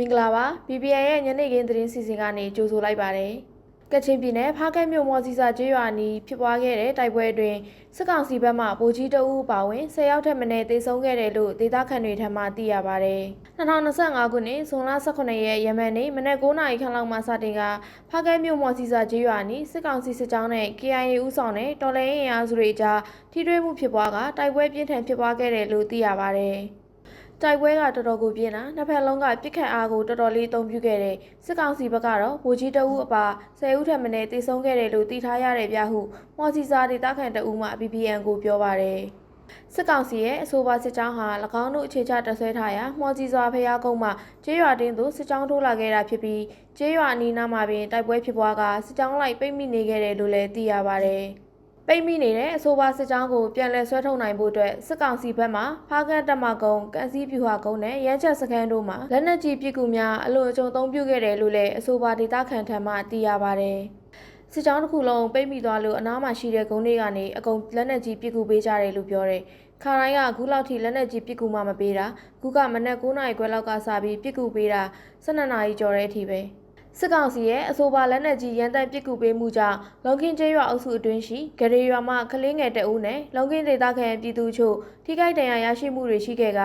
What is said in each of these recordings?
မင်္ဂလာပါ BBN ရဲ့ညနေခင်းသတင်းစီစဉ်ကနေကြိုဆိုလိုက်ပါတယ်ကချင်ပြည်နယ်ဖားကဲမြို့မော်စီစာကျေးရွာနီးဖြစ်ပွားခဲ့တဲ့တိုက်ပွဲအတွင်းစစ်ကောင်စီဘက်မှဗိုလ်ကြီးတအူးပါဝင်10ရောက်ထက်မနည်းတေဆုံးခဲ့တယ်လို့ဒေသခံတွေထံမှသိရပါတယ်2025ခုနှစ်ဇွန်လ18ရက်ယမန်နေ့မနက်9:00နာရီခန့်လောက်မှစတင်ကဖားကဲမြို့မော်စီစာကျေးရွာနီးစစ်ကောင်စီစစ်ကြောင်းနဲ့ KIA ဦးဆောင်တဲ့တော်လှန်ရေးအင်အားစုတွေကြားထိတွေ့မှုဖြစ်ပွားကတိုက်ပွဲပြင်းထန်ဖြစ်ပွားခဲ့တယ်လို့သိရပါတယ် တိုက်ပွဲကတော်တော်ကိုပြင်းတာနှစ်ဖက်လုံးကပြစ်ခတ်အားကိုတော်တော်လေးအသုံးပြုခဲ့တဲ့စစ်ကောင်စီဘက်ကတော့ဗိုလ်ကြီးတအုပ်အပါ10ဦးထက်မနည်းတေဆုံးခဲ့တယ်လို့သိထားရတယ်ဗျဟုမော်စီစာဒေသခံတအုပ်မှ BBN ကိုပြောပါတယ်စစ်ကောင်စီရဲ့အဆိုပါစစ်ကြောင်းဟာ၎င်းတို့အခြေချတပ်ဆွဲထားရာမော်စီစာဖျားကုန်းမှာကျေးရွာတင်းသို့စစ်ကြောင်းထိုးလာခဲ့တာဖြစ်ပြီးကျေးရွာအနီးနားမှာပင်တိုက်ပွဲဖြစ်ပွားကစစ်ကြောင်းလိုက်ပိတ်မိနေခဲ့တယ်လို့လည်းသိရပါတယ်။ ပိတ်မိနေတဲ့အဆိုပါစစ်ကြောင်းကိုပြန်လည်ဆွဲထုတ်နိုင်ဖို့အတွက်စစ်ကောင်စီဘက်မှဖားကန့်တပ်မကုန်းကန်စီပြူဟာကုန်းနဲ့ရဲချက်စခန်းတို့မှာလက်နက်ကြီးပစ်ကူများအလွန်အကျွံသုံးပြုခဲ့တယ်လို့လည်းအဆိုပါဒေသခံထံမှသိရပါတယ်။စစ်ကြောင်းတစ်ခုလုံးပိတ်မိသွားလို့အနားမှာရှိတဲ့ဂုံတွေကနေအကုန်လက်နက်ကြီးပစ်ကူပေးကြတယ်လို့ပြောတယ်။ခါတိုင်းကအခုလောက်ထိလက်နက်ကြီးပစ်ကူမှမပေးတာခုကမနက်9:00နာရီခွဲလောက်ကစပြီးပစ်ကူပေးတာ12နာရီကျော်တဲ့အထိပဲ။ စစ်ကောင်စီရဲ့အဆိုပါလက်နက်ကြီးရန်တပ်ပစ်ကူပေးမှုကြောင့်လုံခင်းကျေးရွာအုပ်စုအတွင်းရှိဂရေရွာမှကလေးငယ်တအုပ်နဲ့လုံခင်းဒေသခံပြည်သူချို့ထိခိုက်ဒဏ်ရာရရှိမှုတွေရှိခဲ့က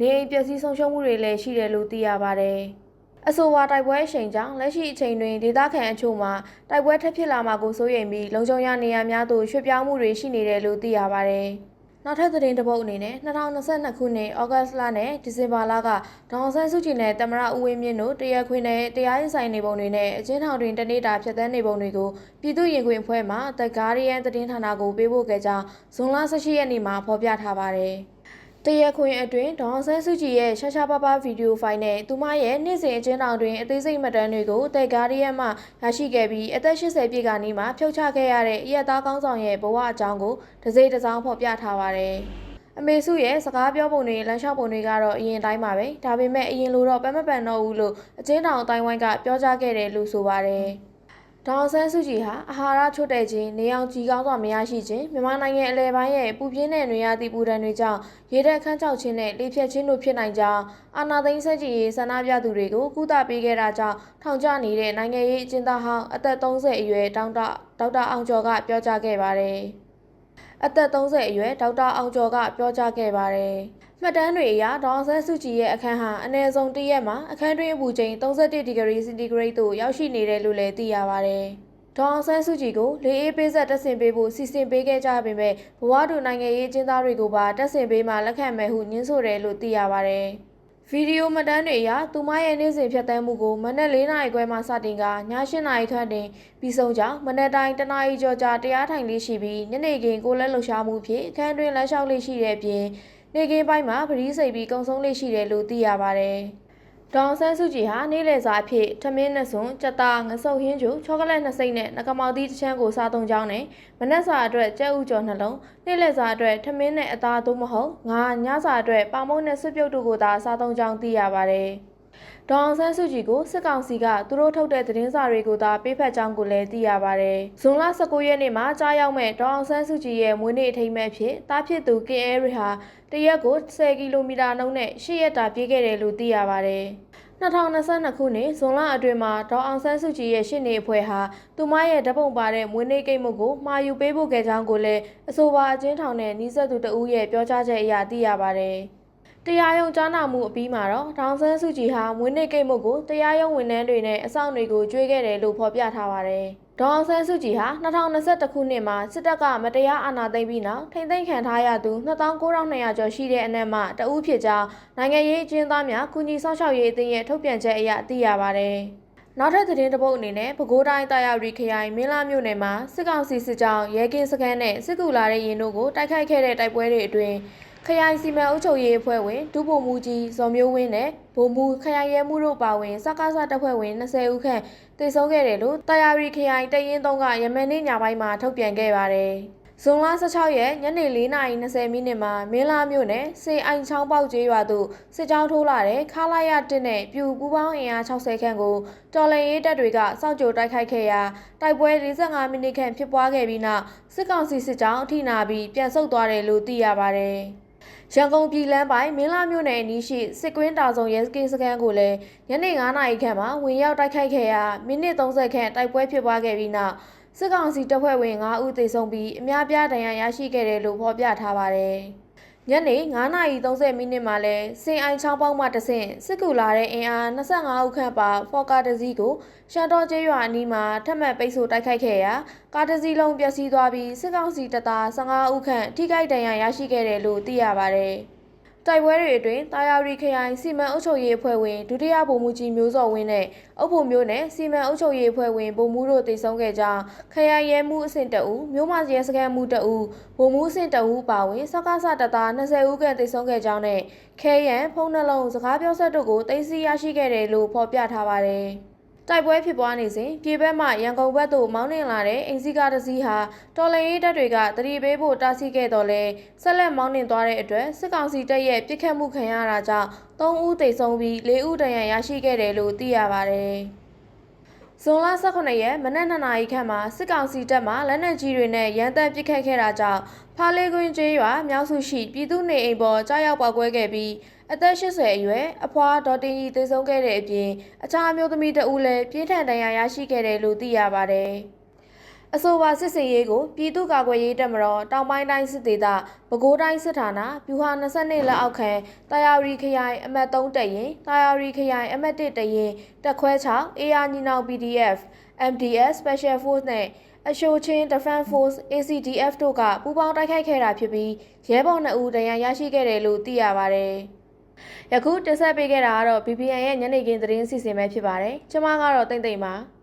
နေအိမ်ပျက်စီးဆုံးရှုံးမှုတွေလည်းရှိတယ်လို့သိရပါတယ်။အဆိုပါတိုက်ပွဲအချိန်ကြောင့်လက်ရှိအချိန်တွင်ဒေသခံအချို့မှာတိုက်ပွဲထပ်ဖြစ်လာမှာကိုစိုးရိမ်ပြီးလုံခြုံရနေရာများသို့ရွှေ့ပြောင်းမှုတွေရှိနေတယ်လို့သိရပါတယ်။ နောက်ထပ်သတင်းတစ်ပုဒ်အနေနဲ့2022ခုနှစ်ဩဂတ်လနဲ့ဒီဇင်ဘာလကဒေါအောင်ဆန်းစုကြည်နဲ့တမရဦးဝင်းမြင့်တို့တရားခွင်နဲ့တရားရင်ဆိုင်နေပုံတွေနဲ့အကျဉ်းထောင်တွင်တနေ့တာဖျက်ဆီးနေပုံတွေကိုပြည်သူ့ရင်ခွင်အဖွဲ့မှ The Guardian သတင်းဌာနကိုပေးပို့ခဲ့ကြောင်းဇွန်လ18ရက်နေ့မှာဖော်ပြထားပါတယ်။ တရားခွင်အတွင်းဒေါအောင်ဆန်းစုကြည်ရဲ့ရှာရှာပါပါဗီဒီယိုဖိုင်နဲ့သူမရဲ့နေ့စဉ်အကျဉ်းထောင်တွင်အသေးစိတ်မှတ်တမ်းတွေကို The Guardian မှရရှိခဲ့ပြီးအသက်80ပြည့်ကနေ့မှာဖြုတ်ချခဲ့ရတဲ့အရက်သားကောင်းဆောင်ရဲ့ဘဝအကြောင်းကိုတစ်စိတ်တစ်စောင်းဖော်ပြထားပါတယ်။အမေစုရဲ့စကားပြောပုံတွေလမ်းလျှောက်ပုံတွေကတော့အရင်တိုင်းပါပဲဒါပေမဲ့အရင်လိုတော့ပန်းမပန်တော့ဘူးလို့အချင်းတောင်အတိုင်းဝိုင်းကပြောကြားခဲ့တယ်လို့ဆိုပါတယ် ဒေါအောင်ဆန်းစုကြည်ဟာအာဟာရချွတ်တဲ့ခြင်းနေအောင်ကြီးကောင်းစွာမရရှိခြင်းမြန်မာနိုင်ငံအလဲပိုင်းရဲ့ပူပြင်းတဲ့နေရာသည့်ပူဒဏ်တွေကြောင့်ရေတက်ခန်းချောက်ခြင်းနဲ့လေဖြတ်ခြင်းတို့ဖြစ်နိုင်ကြောင်းအာနာသိန်းဆက်ကြီးရေးဆန္ဒပြသူတွေကိုကုသပေးခဲ့တာကြောင့်ထောင်ကျနေတဲ့နိုင်ငံရေးအကျဉ်းသားဟောင်းအသက်30အရွယ်ဒေါက်တာဒေါက်တာအောင်ကျော်ကပြောကြားခဲ့ပါတယ်။အသက်30အရွယ်ဒေါက်တာအောင်ကျော်ကပြောကြားခဲ့ပါတယ်။ မှတ်တမ်းတွေအရဒေါအောင်ဆန်းစုကြည်ရဲ့အခန်းဟာအနည်းဆုံးတစ်ရက်မှာအခန်းတွင်းအပူချိန်31ဒီဂရီစင်တီဂရိတ်သို့ရောက်ရှိနေတယ်လို့လည်းသိရပါတယ်။ဒေါအောင်ဆန်းစုကြည်ကိုလေအေးပေးဆက်တက်ဆင်ပေးဖို့စီစဉ်ပေးခဲ့ကြပေမဲ့ဘဝတူနိုင်ငံရေးအကျဉ်းသားတွေကိုပါတက်ဆင်ပေးမှလက်ခံမယ်ဟုညှင်းဆိုတယ်လို့သိရပါတယ်။ဗီဒီယိုမှတ်တမ်းတွေအရသူမရဲ့နေ့စဉ်ဖြတ်သန်းမှုကိုမနက်၄နာရီခွဲမှစတင်ကည၈နာရီခန့်တွင်ပြီးဆုံးကြောင်းမနက်တိုင်းတနာရီကျော်ကြာတရားထိုင်လေးရှိပြီးညနေခင်းကိုလက်လှူရှာမှုဖြင့်အခန်းတွင်လမ်းလျှောက်လေးရှိတဲ့အပြင် နေကင်းပိုင်းမှာပရိစိတ်ပြီးကုံဆုံးလေးရှိတယ်လို့သိရပါတယ်။ဒေါအောင်ဆန်းစုကြည်ဟာနေ့လယ်စာအဖြစ်ထမင်းနဲ့စွန်ကြက်သားငဆုပ်ဟင်းကျူချောကလက်နှစ်စိမ့်နဲ့ငကမောက်သီးတစ်ချမ်းကိုစားသုံးကြောင်းနဲ့မနက်စာအတွက်ကြက်ဥကျော်နှလုံးနေ့လယ်စာအတွက်ထမင်းနဲ့အသားသို့မဟုတ်ငါညစာအတွက်ပေါင်မုံနဲ့ဆွပြုတ်တို့ကိုသာစားသုံးကြောင်းသိရပါတယ်။ ဒေါအောင်ဆန်းစုကြည်ကိုစစ်ကောင်စီကသူတို့ထုတ်တဲ့သတင်းစာတွေကိုသာပေးဖက်ကြောင်းကိုလည်းသိရပါတယ်။ဇွန်လ19ရက်နေ့မှာကြားရောက်မဲ့ဒေါအောင်ဆန်းစုကြည်ရဲ့မွေးနေ့အထိမ်းအမှတ်ဖြစ်တားဖြစ်သူကင်အဲရီဟာတရက်ကို10ကီလိုမီတာနှုန်းနဲ့10ရက်တာပြေးခဲ့တယ်လို့သိရပါတယ်။2022ခုနှစ်ဇွန်လအတွင်းမှာဒေါအောင်ဆန်းစုကြည်ရဲ့ရှစ်နေအဖွဲ့ဟာသူမရဲ့ဓပုံပါတဲ့မွေးနေ့ကိတ်မုတ်ကိုမှာယူပေးဖို့ခဲ့ကြောင်းကိုလည်းအဆိုပါအချင်းထောင်နဲ့နှီးဆက်သူတဦးရဲ့ပြောကြားချက်အရသိရပါတယ်။ တရားရုံးကြားနာမှုအပြီးမှာတော့ဒေါအောင်ဆန်းစုကြည်ဟာမွေးနေ့ကိတ်မုတ်ကိုတရားရုံးဝန်ထမ်းတွေနဲ့အဆောင်တွေကိုကြွေးခဲ့တယ်လို့ဖော်ပြထားပါတယ်။ဒေါအောင်ဆန်းစုကြည်ဟာ2021ခုနှစ်မှာစစ်တပ်ကမတရားအာဏာသိမ်းပြီးနောက်ထိမ့်သိမ်းခံထားရသူ2900ကျော်ရှိတဲ့အနက်မှတဦးဖြစ်ကြောင်းနိုင်ငံရေးအကျဉ်းသားများကုညီဆောင်ရှောက်ရေးအသင်းရဲ့ထုတ်ပြန်ချက်အရသိရပါတယ်။နောက်ထပ်သတင်းတစ်ပုဒ်အနေနဲ့ပဲခူးတိုင်းတာယာရီခရိုင်မင်းလာမြို့နယ်မှာစစ်ကောင်စီစစ်ကြောင်းရဲကင်းစခန်းနဲ့စစ်ကူလာတဲ့ရင်တို့ကိုတိုက်ခိုက်ခဲ့တဲ့တိုက်ပွဲတွေအတွင်း ခရိုင်စီမံအုပ်ချုပ်ရေးအဖွဲ့ဝင်ဒုဗိုလ်မှူးကြီးဇော်မျိုးဝင်းနဲ့ဗိုလ်မှူးခရိုင်ရဲမှုတို့ပါဝင်စကားစတပ်ဖွဲ့ဝင်20ဦးခန့်တည်ဆုံးခဲ့တယ်လို့တာယာရီခရိုင်တရင်သုံးကရမန်နေ့ညပိုင်းမှာထုတ်ပြန်ခဲ့ပါတယ်။ဇွန်လ16ရက်ညနေ4:20မိနစ်မှာမင်းလာမြို့နယ်စေအိုင်ချောင်းပေါက်ကျေးရွာသို့စစ်ကြောင်းထိုးလာတဲ့ခါလာရ1နဲ့ပြူပူပေါင်းအင်အား60ခန့်ကိုတော်လန်ရေးတပ်တွေကစောင့်ကြိုတိုက်ခိုက်ခဲ့ရာတိုက်ပွဲ45မိနစ်ခန့်ဖြစ်ပွားခဲ့ပြီးနောက်စစ်ကောင်စီစစ်ကြောင်းအထိနာပြီးပြန်ဆုတ်သွားတယ်လို့သိရပါတယ်။ ရန်ကုန်ပြည်လမ်းပိုင်းမင်းလာမြို့နယ်အနီးရှိစစ်ကွင်းတာဆောင်ရဲစကင်းစခန်းကိုလည်းညနေ9:00နာရီခန့်မှာဝင်ရောက်တိုက်ခိုက်ခဲ့ရာမိနစ်30ခန့်တိုက်ပွဲဖြစ်ပွားခဲ့ပြီးနောက်စစ်ကောင်စီတပ်ဖွဲ့ဝင်9ဦးသေဆုံးပြီးအများပြားဒဏ်ရာရရှိခဲ့တယ်လို့ဖော်ပြထားပါတယ်။ ညနေ9:30မိနစ်မှာလဲစင်အိုင်ချောင်းပေါက်မှတဆင့်စစ်ကူလာတဲ့အင်အား25ဦးခန့်ပါဖော်ကာတစီးကိုရှန်တော်ကျေးရွာအနီးမှာထပ်မံပိတ်ဆို့တိုက်ခိုက်ခဲ့ရာကားတစ်စီးလုံးပျက်စီးသွားပြီးစစ်ကောင်စီတပ်သား15ဦးခန့်ထိခိုက်ဒဏ်ရာရရှိခဲ့တယ်လို့သိရပါတယ်။ တိုက်ပွဲတွေအတွင်းတာယာရီခရိုင်စီမံအုပ်ချုပ်ရေးအဖွဲ့ဝင်ဒုတိယဗိုလ်မှူးကြီးမျိုးစော်ဝင်းနဲ့အုပ်ဖို့မျိုးနဲ့စီမံအုပ်ချုပ်ရေးအဖွဲ့ဝင်ဗိုလ်မှူးတို့တိုက်ဆုံခဲ့ကြောင်းခရိုင်ရဲမှုအဆင့်တအူမျိုးမရဲစခန်းမှုတအူဗိုလ်မှူးအဆင့်တအူပါဝင်စကားစတပ်သား20ဦးခန့်တိုက်ဆုံခဲ့ကြောင်းနဲ့ခဲရန်ဖုံးနှလုံးစကားပြောဆက်တို့ကိုတင်စီရရှိခဲ့တယ်လို့ဖော်ပြထားပါတယ်။ တိုက်ပွဲဖြစ်ပွားနေစဉ်ပြေးဘက်မှရန်ကုန်ဘက်သို့မောင်းနှင်လာတဲ့အင်စီကားတစ်စီးဟာတော်လန်ရေးတပ်တွေကတတိပေးဖို့တားဆီးခဲ့တော့လဲဆက်လက်မောင်းနှင်သွားတဲ့အတွက်စစ်ကောင်စီတပ်ရဲ့ပြစ်ခတ်မှုခံရတာကြောင့်3ဦးသေဆုံးပြီး4ဦးဒဏ်ရာရရှိခဲ့တယ်လို့သိရပါတယ်။ ဇွန်လ18ရက်မနက်2နာရီခန့်မှာစစ်ကောင်စီတပ်မှလက်နက်ကြီးတွေနဲ့ရန်တပ်ပစ်ခတ်ခဲ့တာကြောင့်ဖားလေးကွင်းကျေးရွာမြောက်စုရှိပြည်သူနေအိမ်ပေါ်ကြားရောက်ပေါက်ကွဲခဲ့ပြီးအသက်80အရွယ်အဖွားဒေါ်တင်ကြီးသေဆုံးခဲ့တဲ့အပြင်အခြားအမျိုးသမီးတဦးလည်းပြင်းထန်ဒဏ်ရာရရှိခဲ့တယ်လို့သိရပါတယ်။ အဆိုပါစစ်စင်ရေးကိုပြည်သူ့ကာကွယ်ရေးတပ်မတော်တောင်ပိုင်းတိုင်းစစ်ဒေသပဲခူးတိုင်းစစ်ဌာနပြူဟာ22လက်အောက်ခံတာယာရီခရိုင်အမှတ်3တပ်ရင်တာယာရီခရိုင်အမှတ်1တပ်ရင်တက်ခွဲ6 AR ညီနောင် PDF MDS Special Force နဲ့အရှိုချင်း Defense Force ACDF တို့ကပူးပေါင်းတိုက်ခိုက်ခဲ့တာဖြစ်ပြီးရဲဘော်2ဦးဒဏ်ရာရရှိခဲ့တယ်လို့သိရပါတယ်။ယခုတင်ဆက်ပေးခဲ့တာကတော့ BBN ရဲ့ညနေခင်းသတင်းစီစဉ်ပဲဖြစ်ပါတယ်။ကျွန်မကတော့တိမ့်တိမ့်ပါ။